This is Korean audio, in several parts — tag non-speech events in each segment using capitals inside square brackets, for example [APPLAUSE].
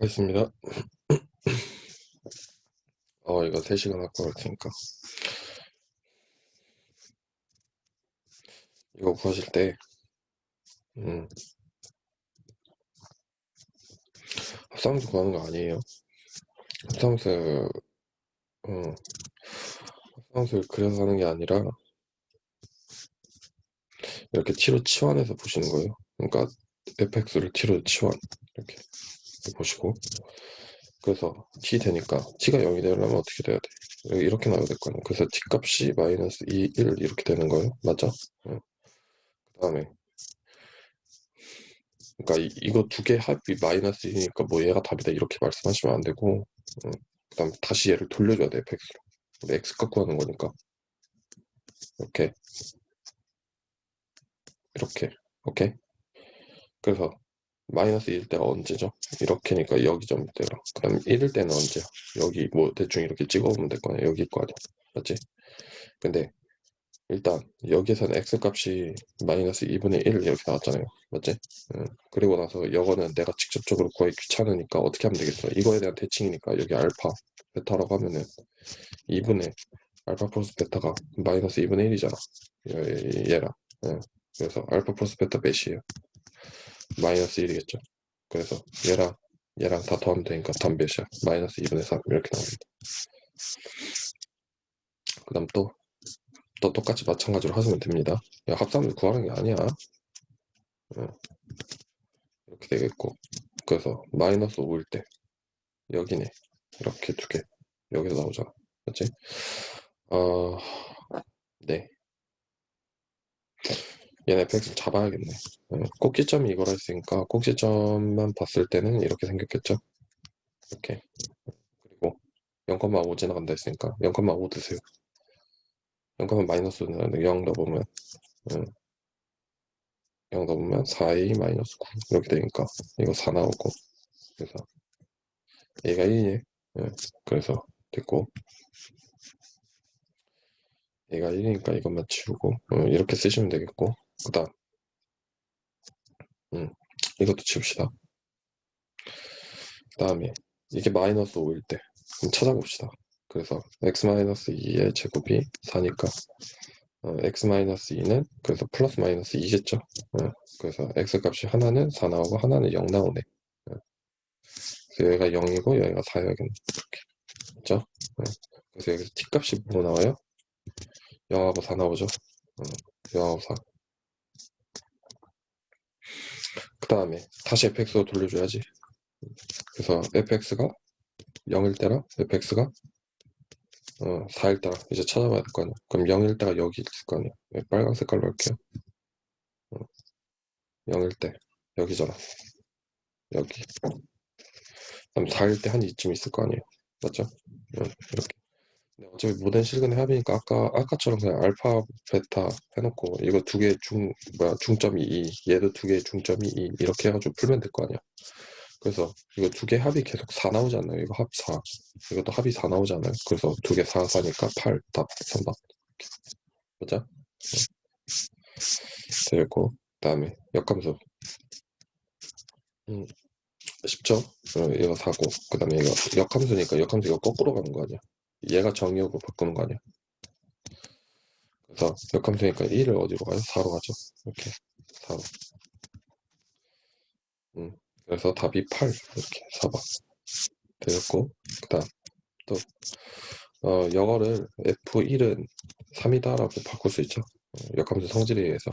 알겠습니다. [CLEARS THROAT] 어, 이거 3시간 할거 같으니까. 이거 구하실 때, 음, 합성수 구하는 거 아니에요. 합성수, 어, 합성수를 그려서 하는 게 아니라, 이렇게 t로 치환해서 보시는 거예요. 그러니까, fx를 t로 치환. 이렇게 보시고. 그래서 t 되니까 t가 0이 되려면 어떻게 돼야 돼? 이렇게 나와야 될거 아니에요. 그래서 t 값이 마이너스 2, 1 이렇게 되는 거예요. 맞죠? 응. 그 다음에 그러니까 이, 거 두 개 합이 마이너스 2니까 뭐 얘가 답이다 이렇게 말씀하시면 안 되고 응. 그 다음에 다시 얘를 돌려줘야 돼 fx로 우리 x 갖고 하는 거니까 이렇게 이렇게 오케이 그래서 마이너스 1일 때가 언제죠? 이렇게니까 여기 점 때라 그 다음에 1일 때는 언제야? 여기 뭐 대충 이렇게 찍어보면 될 거 아니야 여기 거 아니야 맞지? 근데 일단 여기에서는 x값이 마이너스 2분의 1 이렇게 나왔잖아요 맞지? 응. 그리고 나서 이거는 내가 직접적으로 구하기 귀찮으니까 어떻게 하면 되겠어 이거에 대한 대칭이니까 여기 알파 베타라고 하면은 2분의 알파 플러스 베타가 마이너스 2분의 1이잖아 얘랑 응. 그래서 알파 플러스 베타 몇이에요? 마이너스 1이겠죠. 그래서 얘랑 얘랑 다 더하면 되니까 답 몇이야? 마이너스 2분의 3 이렇게 나옵니다. 그 다음 또, 또 똑같이 마찬가지로 하시면 됩니다. 야, 합산을 구하는 게 아니야. 이렇게 되겠고 그래서 마이너스 5일 때 여기네 이렇게 두 개 여기서 나오잖아 맞지? 어... 네 얘네 fx 잡아야겠네. 어, 꼭지점이 이거라 했으니까 꼭지점만 봤을 때는 이렇게 생겼겠죠? 이렇게. 그리고 0,5 지나간다 했으니까 0,5 드세요. 0, 마이너스는 0 넣어보면. 음, 0 넣어보면 4a 마이너스 9 이렇게 되니까 이거 4 나오고. 그래서 얘가 1이네 네, 그래서 됐고. 얘가 1이니까 이것만 치우고 어, 이렇게 쓰시면 되겠고 그 다음 음, 이것도 치웁시다. 그 다음에 이게 마이너스 5일 때 그럼 찾아봅시다. 그래서 x-2의 제곱이 4니까 어, x-2는 그래서 플러스 마이너스 2겠죠? 어, 그래서 x값이 하나는 4 나오고 하나는 0 나오네. 어, 그래서 여기가 0이고 여기가 4여야겠네 이렇게. 그죠? 어, 그래서 여기서 t값이 뭐 나와요? 0하고 4 나오죠? 어, 0하고 4 그 다음에 다시 fx로 돌려줘야지. 그래서 fx가 0일 때랑 fx가 어, 4일 때랑 이제 찾아봐야 될 거 아니야. 그럼 0일 때가 여기 있을 거 아니야. 네, 빨간 색깔로 할게요? 어, 0일 때 여기잖아. 여기. 그럼 4일 때 한 이쯤 있을 거 아니에요. 맞죠? 어, 이렇게 어차피 모든 실근의 합이니까 아까 아까처럼 그냥 알파 베타 해놓고 이거 두 개 중 뭐야 중점이 2 얘도 두 개 중점이 2 이렇게 해가지고 풀면 될 거 아니야. 그래서 이거 두 개 합이 계속 4 나오지 않나요? 이거 합 4 이것도 합이 4 나오지 않아요? 그래서 두 개 4, 4니까 8, 답 3번 맞아? 되고 그 다음에 역함수. 음, 쉽죠? 이거 사고 그 다음에 이거 역함수니까 역함수 이거 거꾸로 가는 거 아니야 얘가 정의역으로 바꾸는 거 아니야? 그래서 역함수니까 1을 어디로 가요? 4로 가죠. 이렇게 4로. 음, 그래서 답이 8 이렇게 4번 되었고 그 다음 또 어, 영어를 F1은 3이다 라고 바꿀 수 있죠? 어, 역함수 성질에 의해서.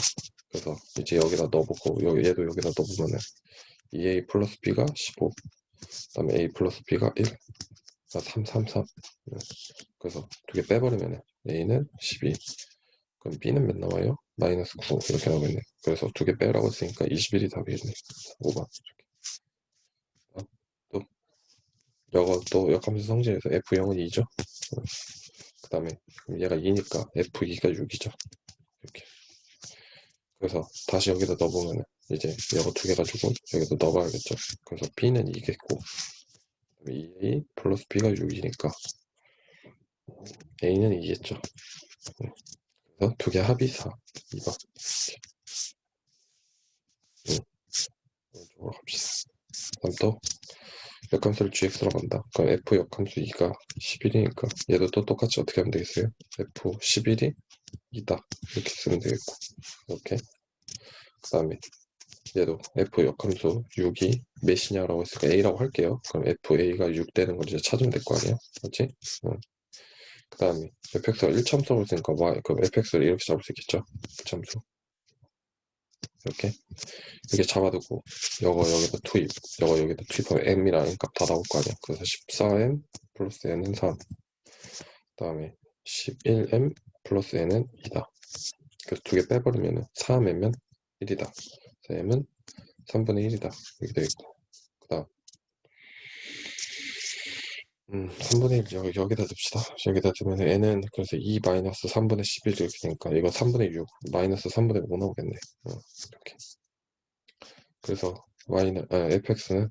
그래서 이제 여기다 넣어보고 여기, 얘도 여기다 넣어보면은 2a 플러스 b가 15 그 다음에 a 플러스 b가 1 3, 3, 3 그래서 두 개 빼버리면 A는 12 그럼 B는 몇 나와요? 마이너스 9 이렇게 나오겠네. 그래서 두 개 빼라고 했으니까 21이 답이겠네. 5번 이렇게 또 이거 또 역함수 성질에서 F0은 2죠? 그 다음에 얘가 2니까 F2가 6이죠. 이렇게. 그래서 다시 여기다 넣어보면 이제 이거 두 개 가지고 여기도 넣어봐야겠죠? 그래서 B는 2겠고 2a 플러스 b가 6이니까 a는 2겠죠 그래서 두 개 합이 4 2번 응. 이쪽으로 갑시다 다음 또 역함수를 gx로 간다. 그럼 f 역함수 2가 11이니까 얘도 또 똑같이 어떻게 하면 되겠어요? f 11이 2다. 이렇게 쓰면 되겠고. 이렇게. 그 다음에 얘도 f 역함수 6이 몇이냐라고 했으니까 a라고 할게요. 그럼 fa가 6 되는 걸 이제 찾으면 될 거 아니에요? 맞지? 응. 그 다음에 fx가 1참수라고 했으니까 y, 그럼 fx를 이렇게 잡을 수 있겠죠? 1참수. 이렇게. 이렇게 잡아두고 요거 여기다 투입, 요거 여기다 투입하면 m이랑 n값 다 나올 거 아니야. 그래서 14m 플러스 n은 3. 그 다음에 11m 플러스 n은 2다. 그래서 두 개 빼버리면 4m면 1이다. M은 3분의 1이다. 이렇게 되겠고. 그 다음 음, 3분의 1 여기, 여기다 둡시다. 여기다 두면 n은 그래서 2 마이너스 3분의 11 이렇게 되니까 이거 3분의 6 마이너스 3분의 5 나오겠네. 어, 이렇게. 그래서 y는 아, fx는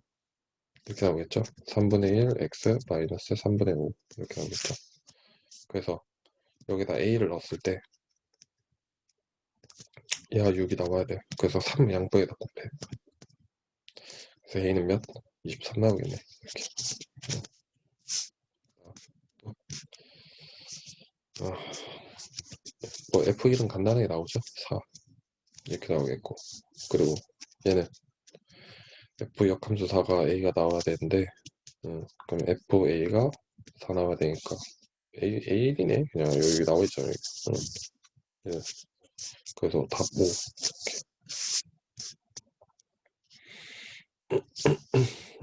이렇게 나오겠죠. 3분의 1 x 마이너스 3분의 5 이렇게 나오겠죠. 그래서 여기다 a를 넣었을 때 얘가 6이 나와야 돼. 그래서 3 양보에다 곱해. 그래서 a는 몇? 23 나오겠네. 이렇게. 아, 뭐 F1은 간단하게 나오죠. 4 이렇게 나오겠고 그리고 얘는 F 역함수 4가 A가 나와야 되는데 음, 그럼 FA가 4 나와야 되니까 A, A1이네 그냥 여기 나와 있잖아요. 음, 예. 그래서 답 5.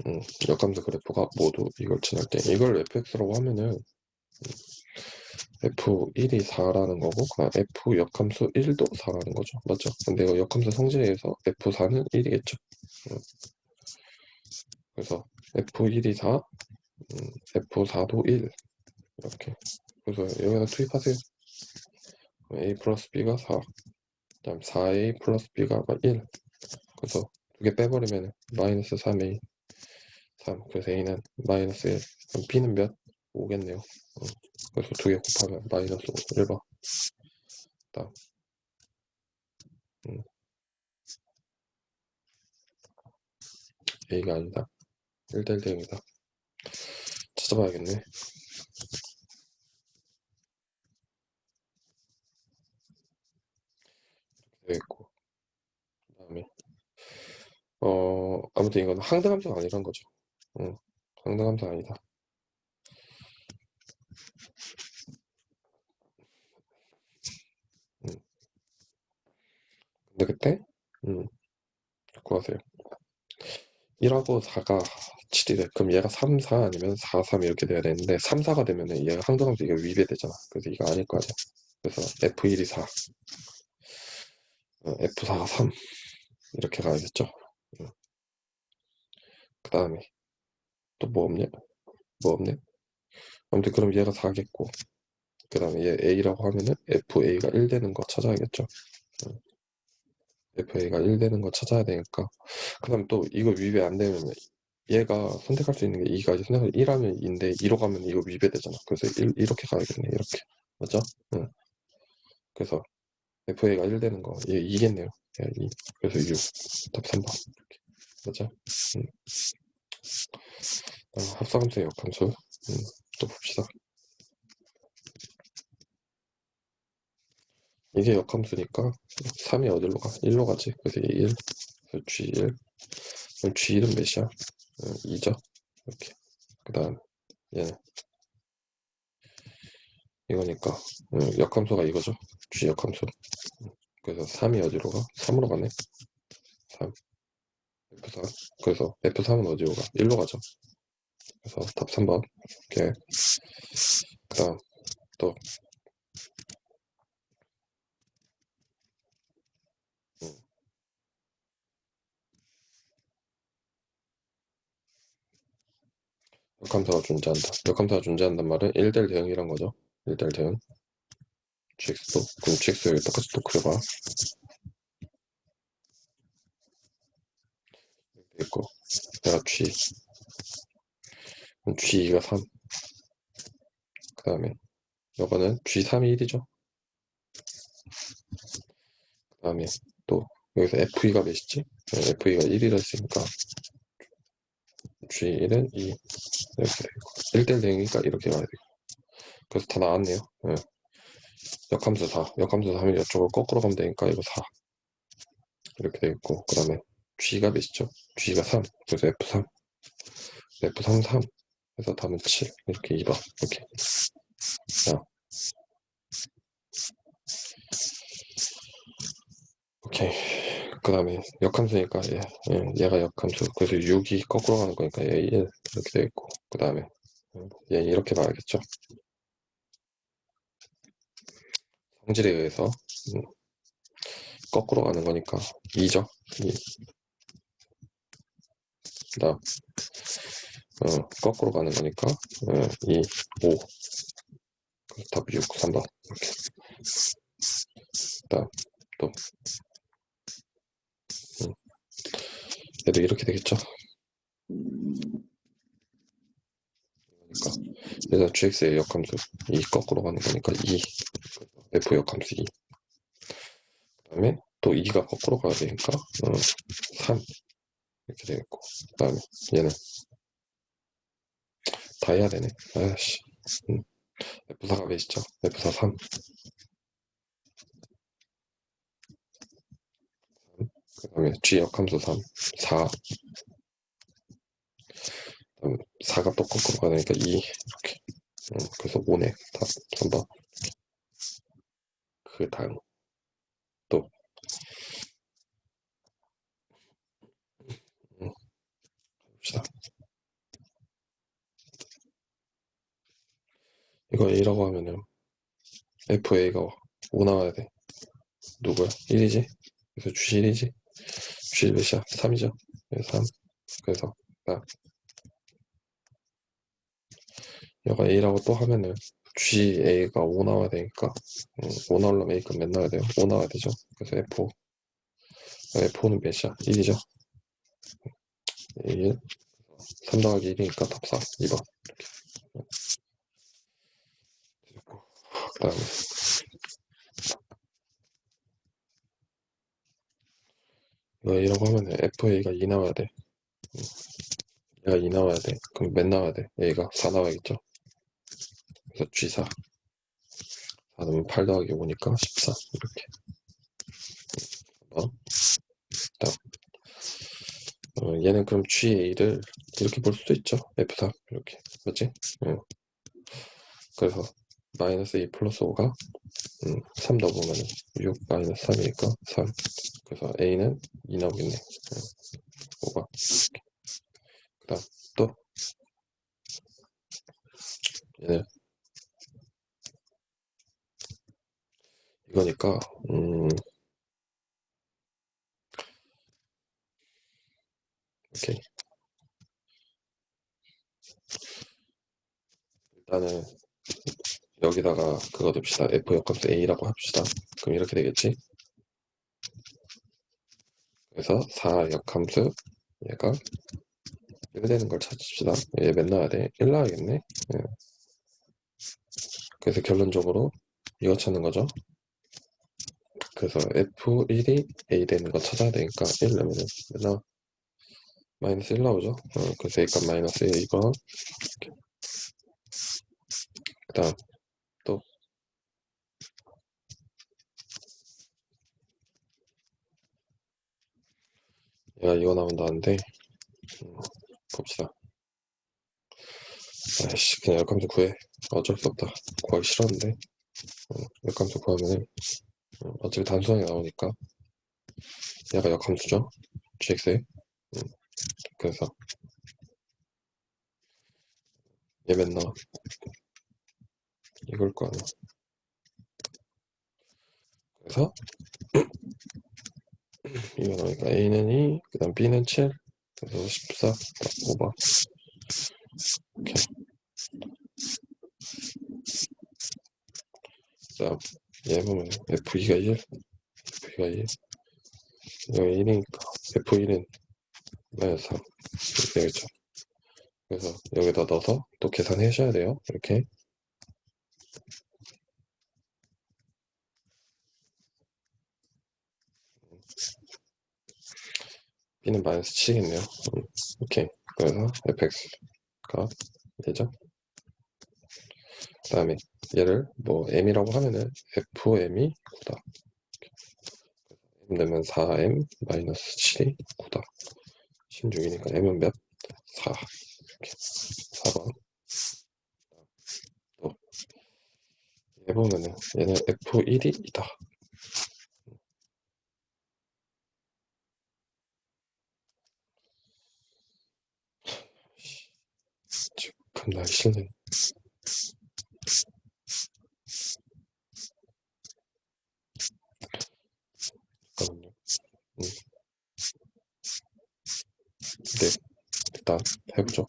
음, 역함수 그래프가 모두 이걸 지날 때 이걸 fx라고 하면은 f1이 4라는 거고 그냥 f 역함수 1도 4라는 거죠 맞죠? 근데 이거 역함수 성질에 의해서 f4는 1이겠죠 음. 그래서 f1이 4 음, f4도 1 이렇게 그래서 여기다 투입하세요 a 플러스 b가 4 그다음 4a 플러스 b가 1 그래서 두 개 빼버리면 마이너스 3a 3 그래서 a는 마이너스 1 그럼 b는 몇? 5겠네요. 음. 그래서 두 개 곱하면 마이너스 5 1번 다음. 음. A가 아니다. 1대1 대응이다. 찾아봐야겠네 되겠고 그 다음에 어 아무튼 이건 항등 함수가 아니란 거죠 응. 항등 함수 아니다 근데 그때 음, 구하세요. 1하고 4가 7이래. 그럼 얘가 3, 4 아니면 4, 3 이렇게 돼야 되는데 3, 4가 되면 얘가 항등함수 이게 위배되잖아. 그래서 이거 아닐 거 아니야. 그래서 F1이 4, 어, F4가 3 이렇게 가야겠죠. 음. 그 다음에 또 뭐 없냐? 뭐 없네? 아무튼 그럼 얘가 4겠고 그 다음에 얘 A라고 하면은 FA가 1 되는 거 찾아야겠죠. 음. FA가 1 되는 거 찾아야 되니까 그 다음 또 이거 위배 안 되면 얘가 선택할 수 있는 게 2가 이제 선택을 1하면 2인데 2로 가면 이거 위배되잖아 그래서 1, 이렇게 가야겠네 이렇게 맞죠? 응. FA가 1 되는 거얘 2겠네요 얘 2. 그래서 6. 답 3번 이렇게 맞죠? 응. 어, 합성함수의 역함수 음, 또 봅시다 이게 역함수니까 3이 어디로 가? 1로 가지. 그래서 1, 그래서 G1. 그럼 G1은 몇이야? 어, 2죠. 이렇게. 그 다음 얘는 이거니까 음, 역함수가 이거죠. G 역함수. 음, 그래서 3이 어디로 가? 3으로 가네. 3. F3. 그래서 F3은 어디로 가? 1로 가죠. 그래서 답 3번. 이렇게. 그 다음 또 역함수가 존재한다. 역함수가 존재한단 말은 1대1 대응이란 거죠. 1대1 대응. GX도. 그럼 GX 여기 똑같이 또 그려봐. 있고, 내가 G. 그럼 G2가 3. 그 다음에, 이거는 G3이 1이죠. 그 다음에 또, 여기서 FE가 몇이지? FE가 1이라 했으니까, G1은 2 이렇게 되고 1대1 되니까 이렇게 가야 되고 그래서 다 나왔네요. 예. 역함수 4 역함수 4면 이쪽을 거꾸로 가면 되니까 이거 4 이렇게 되겠고 그 다음에 G가 몇이죠? G가 3 그래서 F3 F3 3 그래서 답은 7 이렇게 2번 이렇게. 자. 오케이. 그 다음에 역함수니까 얘, 얘, 얘가 역함수. 그래서 6이 거꾸로 가는 거니까 얘 1 이렇게 되겠고 그 다음에 얘 이렇게 봐야겠죠 성질에 의해서 음, 거꾸로 가는 거니까. 2죠. 2 그다음. 어, 거꾸로 가는 거니까 어, 2, 5 그래서 답 6, 3번. 이렇게. 또. 음, 얘도 이렇게 되겠죠? 그러니까. 그래서 GX의 역함수 2 거꾸로 가는 거니까 2 F 역함수 2 그다음에 또 2가 거꾸로 가야 되니까 어, 3 이렇게 되겠고. 그 다음에 얘는 다 해야 되네. 아씨. 음. F4가 몇이죠? F4 3 그 다음에 G 역함수 3 4 그다음 4가 또 거꾸로 가니까 2 이렇게. 음, 그래서 5네. 답 3번 그 다음 또 음, 봅시다 이거 A라고 하면은 FA가 5 나와야 돼 누구야? 1이지? 그래서 G1이지? G1 몇이야? 3이죠? 3 그래서 나 얘가 A라고 또 하면은 GA가 5 나와야 되니까 음, 5 나오려면 A값 몇 나와야 돼요? 5 나와야 되죠? 그래서 F5 F5는 몇이야? 1이죠? 1 3 더하기 1이니까 답 4 2번 이렇게 그 다음에 이거 A라고 하면 FA가 2 나와야 돼 음, 얘가 2 나와야 돼 그럼 몇 나와야 돼? A가 4 나와야겠죠? 그래서 G4 4 넣으면 8 더하기 5니까 14 이렇게. 어? 다음 어, 얘는 그럼 GA를 이렇게 볼 수도 있죠. F4 이렇게. 맞지? 응. 그래서 마이너스 2 플러스 5가 음, 3 넣어보면 6 마이너스 3이니까 3 그래서 A는 2 나오겠네. 응. 5가. 그 다음 또. 얘는 이거니까 음. 오케이. 일단은 여기다가 그거 둡시다. F 역함수 a라고 합시다. 그럼 이렇게 되겠지? 그래서 4 역함수 얘가 1 되는 걸 찾읍시다. 얘몇 나와야 돼? 1 나와야겠네. 예. 그래서 결론적으로 이거 찾는 거죠 그래서 F1이 A 되는 거 찾아야 되니까 1 넣으면 나? 마이너스 1 나오죠? 어, 그래서 A값 마이너스 1 2번 그 다음 또 얘가 이거 나온다는데? 음, 봅시다. 아이씨 그냥 역함수 구해. 어쩔 수 없다. 구하기 싫었는데. 어, 역함수 구하면은 어, 어차피 단순하게 나오니까. 얘가 역함수죠 GX에. 음, 그래서. 얘 맨날 이걸 거 아니야. 그래서 [CLEARS THROAT] 이거 나오니까 A는 2, 그 다음 B는 7 그래서 14, 5번 이렇게 그 다음 얘 보면 F2가 1 F2가 1 이거 1이니까 F1은 마이너스 3 이렇게 되겠죠. 그래서 여기다 넣어서 또 계산해 주셔야 돼요 이렇게. B는 마이너스 7이겠네요. 음, 오케이. 그래서 fx가 얘죠. 그 다음에 얘를 뭐 m이라고 하면은 fm이 9다. m 되면 4m 마이너스 7이 9다. 16이니까 m은 몇? 4. 이렇게 4번. 또, 얘 보면은 얘는 f1이 있다. 겁나 싫네. 잠깐만요. 음. 네, 일단 해보죠.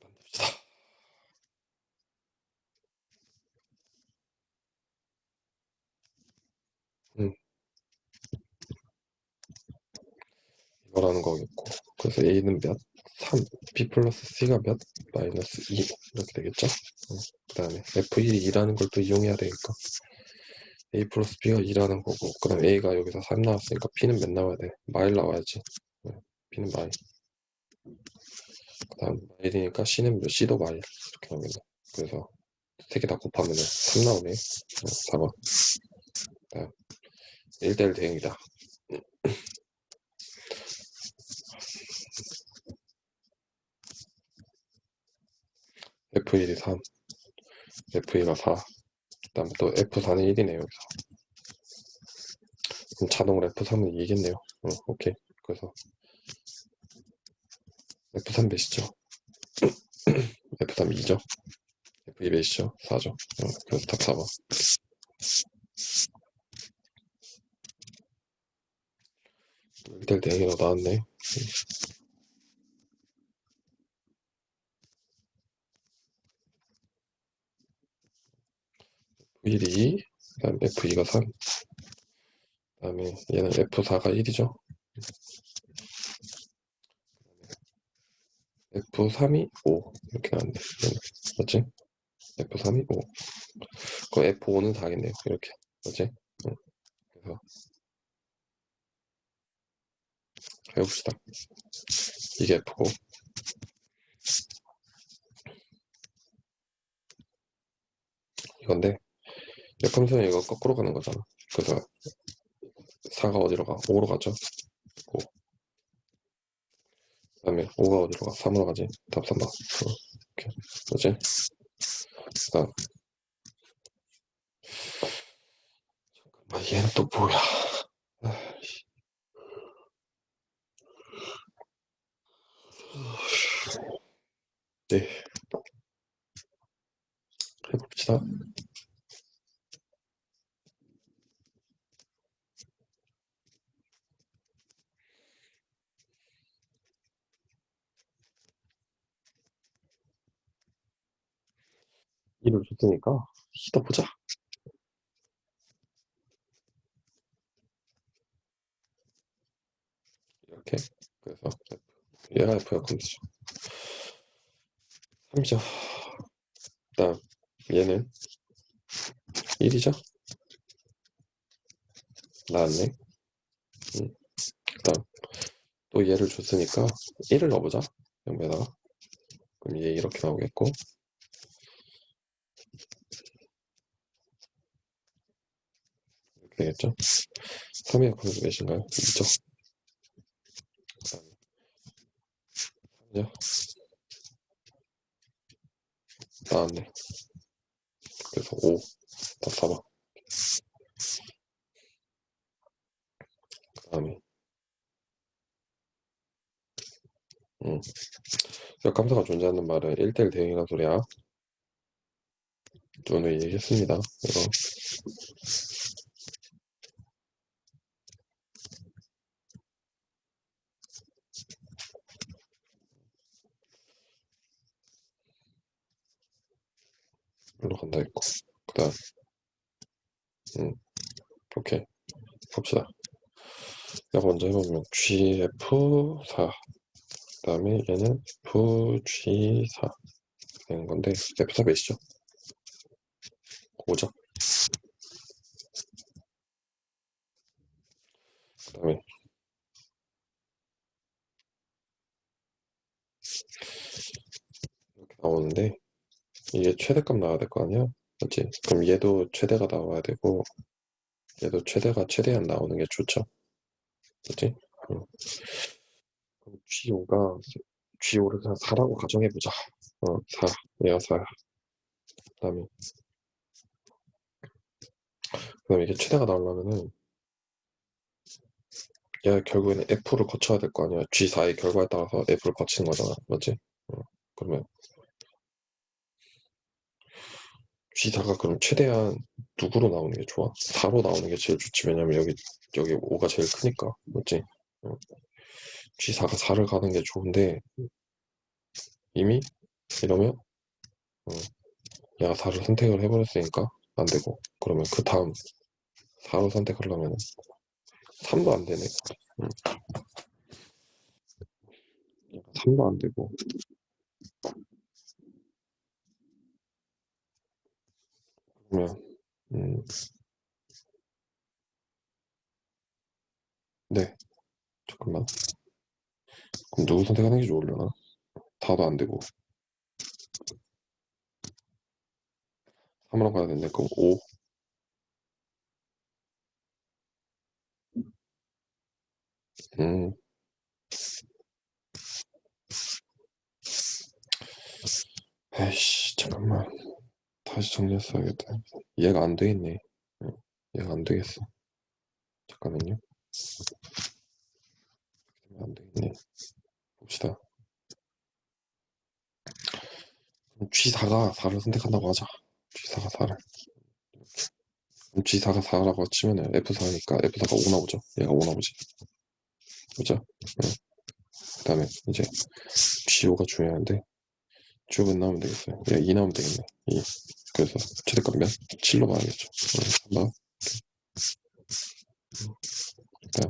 만듭시다. 음. 이거라는 거겠고, 그래서 A는 몇? 3, B 플러스 C가 몇? 마이너스 2 이렇게 되겠죠? 그 다음에 F1이 2라는 걸 또 이용해야 되니까 A 플러스 B가 2라는 거고 그 다음 A가 여기서 3 나왔으니까 B는 몇 나와야 돼? 마일 나와야지. 네, B는 마일. 그 다음 마일이니까 C는 몇? C도 마일. 이렇게 나오겠네 그래서 세 개 다 곱하면 3 나오네. 네, 4번. 다음 1대1 대응이다. F1이 3, F2가 4, 그 다음 또 F4는 1이네요, 여기서. 그럼 자동으로 F3은 2겠네요. 어, 오케이. 그래서 F3 몇이죠? F3 2죠? F2 몇이죠? 4죠? 어, 그래서 답 4번. 일단 대응이라고 나왔네. 1이 그 다음 F2가 3 그 다음에 얘는 F4가 1이죠 F3이 5 이렇게 얘는. 맞지? F3이 5그 F5는 4겠네요 이렇게 맞지? 응. 그래서 해봅시다 이게 F고 이건데 역함수는 이거 거꾸로 가는 거잖아. 그래서 4가 어디로 가? 5로 가죠. 5. 그 다음에 5가 어디로 가? 3으로 가지. 답 3번. 어, 이렇게. 그지? 그 다음. 잠깐만, 얘는 또 뭐야? 아이씨. 네. 해봅시다. 줬으니까 시도 보자. 이렇게 그래서. 얘가 F야 컨디션 3이죠. 그다음 얘는 1이죠. 나왔네. 음. 그다음 또 얘를 줬으니까 1을 넣어보자. 여기다가 그럼 얘 이렇게 나오겠고 이렇게 되겠죠. 3의 약분수 몇인가요? 2죠. 그다음에 3이죠. 나왔네. 그래서 5, 답 4번. 그 다음에, 음. 역함수가 존재하는 말은 1대1 대응이란 소리야. 오늘 얘기했습니다. 이거. 올라간다 했고 그 다음. 음, 오케이. 봅시다. 내가 먼저 해보면 GF4 그 다음에 얘는 FG4 되는 건데 F4 몇이죠? 5죠? 그 다음에 이렇게 나오는데 이게 최대값 나와야 될 거 아니야? 맞지? 그럼 얘도 최대가 나와야 되고 얘도 최대가 최대한 나오는 게 좋죠. 맞지? 응. 그럼 G5가 G5를 그냥 4라고 가정해보자. 어, 4. 얘가 4야. 그 다음에 그 다음에 이게 최대가 나오려면은 얘가 결국에는 F를 거쳐야 될 거 아니야. G4의 결과에 따라서 F를 거치는 거잖아. 맞지? 어, 그러면 G4가 그럼 최대한 누구로 나오는 게 좋아? 4로 나오는 게 제일 좋지. 왜냐면 여기 여기 5가 제일 크니까. 맞지? 어. G4가 4를 가는 게 좋은데 이미 이러면 어, 얘가 4를 선택을 해버렸으니까 안 되고 그러면 그 다음 4로 선택하려면 3도 안 되네. 응. 3도 안 되고 그러면 음, 네. 잠깐만. 그럼 누구 선택하는 게 좋으려나? 다도 안 되고. 3으로 가야 되는데 그럼 5 음. 에이씨 잠깐만 다시 정리했어야겠다. 얘가 안 되겠네. 응, 얘가 안 되겠어. 잠깐만요. 안 되겠네. 봅시다. 그럼 G4가 4를 선택한다고 하자. G4가 4를. 그럼 G4가 4라고 치면은 F4니까 F4가 5 나오죠. 얘가 5 나오지. 그죠? 응. 그 다음에 이제 G5가 중요한데 G5 몇 나오면 되겠어요. 얘가 2 나오면 되겠네. 2 그래서 최대값 몇? 7로 봐야겠죠 응, 한번 일단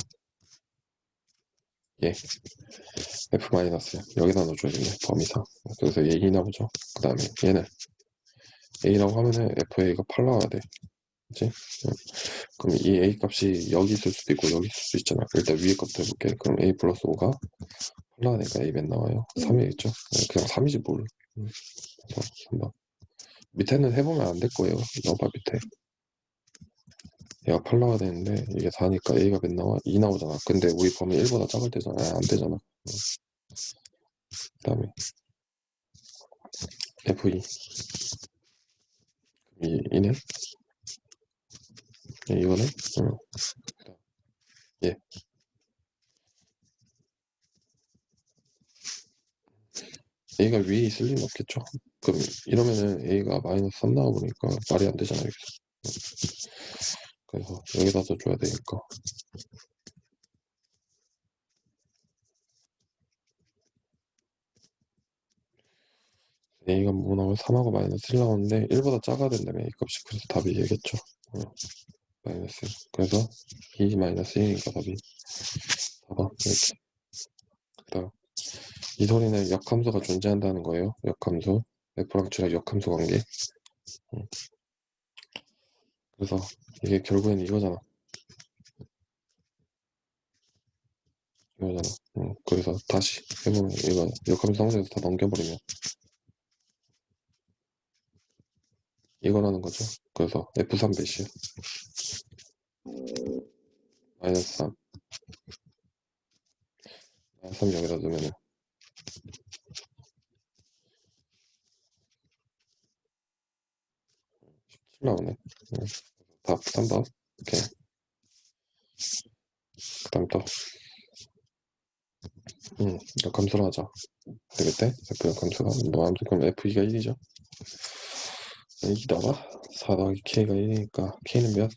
예 F 마이너스 여기다 넣어줘야겠네 범위상 그래서 얘2 나오죠 그 다음에 얘는 A라고 하면은 FA가 8 나와야 돼 그치? 응. 그럼 이 A 값이 여기 있을 수도 있고 여기 있을 수도 있잖아 일단 위에 값도 해볼게 그럼 A 플러스 5가 8 나오니까 A 몇 나와요? 3이겠죠? 그냥 3이지 뭘 응. 3번 밑에는 해보면 안 될 거예요 넣어봐 밑에 얘가 8 나와야 되는데 이게 4니까 A가 몇 나와? 2 나오잖아 근데 우리 범위 1보다 작을 때잖아 아, 안 되잖아 응. 그 다음에 F2 이, 2는 예, 이거는 응. 예. A가 위에 있을 리는 없겠죠. 그럼 이러면은 A가 마이너스 3 나와보니까 말이 안 되잖아요. 여기서. 그래서 여기다 써줘야 되니까. A가 뭐 나오면 3하고 마이너스 1 나오는데 1보다 작아야 된다면 A 값이 그래서 답이 얘겠죠. 어. 마이너스 그래서 2 마이너스 1이니까 답이 4번 이렇게 그 다음 이 소리는 역함수가 존재한다는 거예요 역함수 F랑 G랑 역함수 관계? 음. 그래서 이게 결국에는 이거잖아. 이거잖아. 음. 그래서 다시 해보면 이거 역함수 상태에서 다 넘겨버리면 이거라는 거죠. 그래서 F3 배시 마이너스 3 마이너스 3 여기다 두면 나오네. 응. 다 3번. 오케이. 그 다음 또. 응, 이거 감수를 하자. 되겠대? F 감수가. 뭐, 아무튼 그럼 F2가 1이죠. 2다가 4 더하기 K가 1이니까 K는 몇?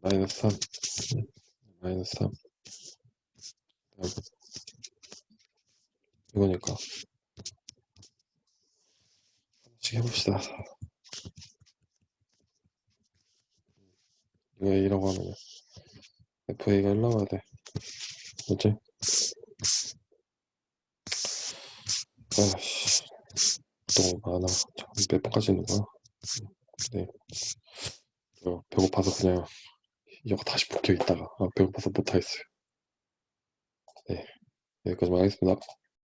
마이너스 3. 응. 마이너스 3. 다음. 이거니까. 하나씩 해봅시다. 이거 A라고 하면 FA가 1 나와야 돼. 뭐지? 아씨, 너무 많아. 몇 번까지 있는 거야? 네. 저 배고파서 그냥 이거 다시 복귀 있다가 아, 배고파서 못하겠어요. 네. 여기까지만 하겠습니다.